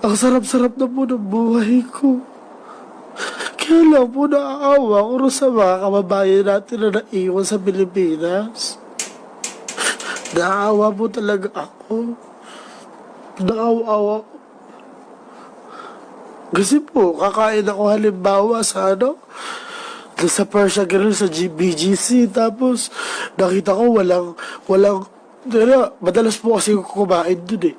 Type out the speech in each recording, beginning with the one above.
Ang sarap-sarap na po ng buhay ko. Kaya lang po naaawa ko sa mga kababayan natin na naiwan sa Pilipinas. Naaawa po talaga ako. Naawa-awa ko. Kasi po, kakain ako halimbawa sa ano, sa Persia Grill sa GBGC. Tapos, nakita ko walang, walang, ano, madalas po kasi ako kumain dun eh.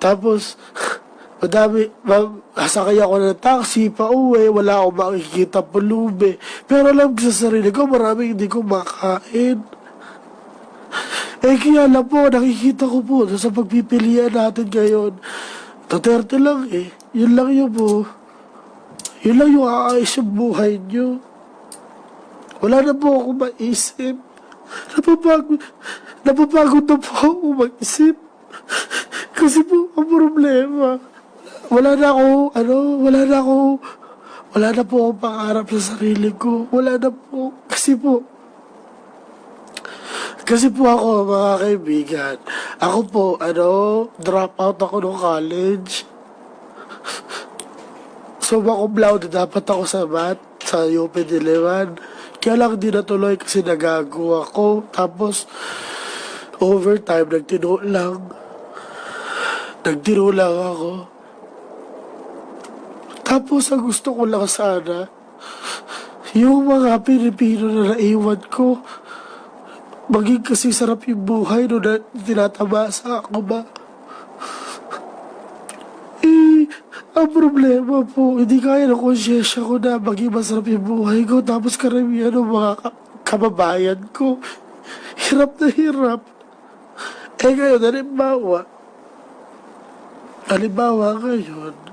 Tapos, madami, ma, sakay ako ng taxi, pa uwi, wala akong makikita pulubi. Pero alam ko sa sarili ko, maraming hindi ko makain. Eh kaya lang po, nakikita ko po sa pagpipilian natin ngayon. Duterte lang eh. Yun lang yun po. Yun lang yung aayos yung buhay nyo. Wala na po ako maisip. Napapagod, napapagod na po ako mag-isip. Kasi po, ang problema, wala na ako, ano, wala na ako, wala na po akong pangarap sa sarili ko. Wala na po. Kasi po, kasi po ako, mga kaibigan, ako po, ano, drop out ako ng college. So, cum laude dapat ako sa math, sa UP Diliman. Kaya lang di natuloy kasi nagago ako. Tapos, overtime, nagtino lang. Nagtino lang ako. Tapos, ang gusto ko lang sana, yung mga Pilipino na naiwan ko, maging kasi sarap yung buhay no na tinatamasa ako ba? Eh, ang problema po, hindi kaya ng konsyensya ko na maging masarap yung buhay ko tapos karamihan ng mga ka- kababayan ko. Hirap na hirap. Eh ngayon, halimbawa, halimbawa ngayon,